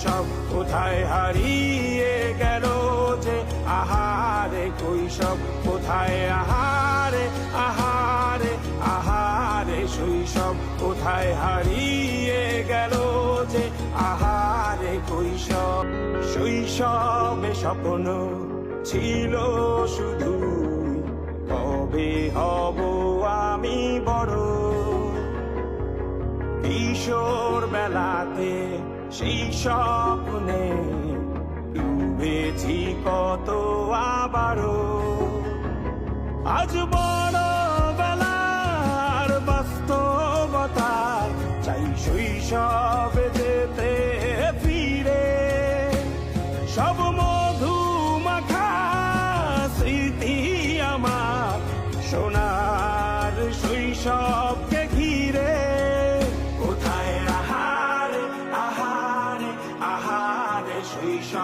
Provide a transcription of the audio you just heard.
সব কোথায় হারিয়ে গেল যে? আহারে কৈশব কোথায়? আহারে আহারে আহারে শৈশব কোথায় হারিয়ে গেল যে? আহারে কৈশব শৈশবে স্বপ্ন ছিল শুধু। কবে হব আমি বড়? কিশোর বেলাতে সেই স্বপ্নে ডুবেছি কত আবারও। আজ বড় বেলার বাস্তবতায় চাই শৈশবে যেতে ফিরে। সব মধু মাখা স্মৃতি আমার, সোনার শৈশবকে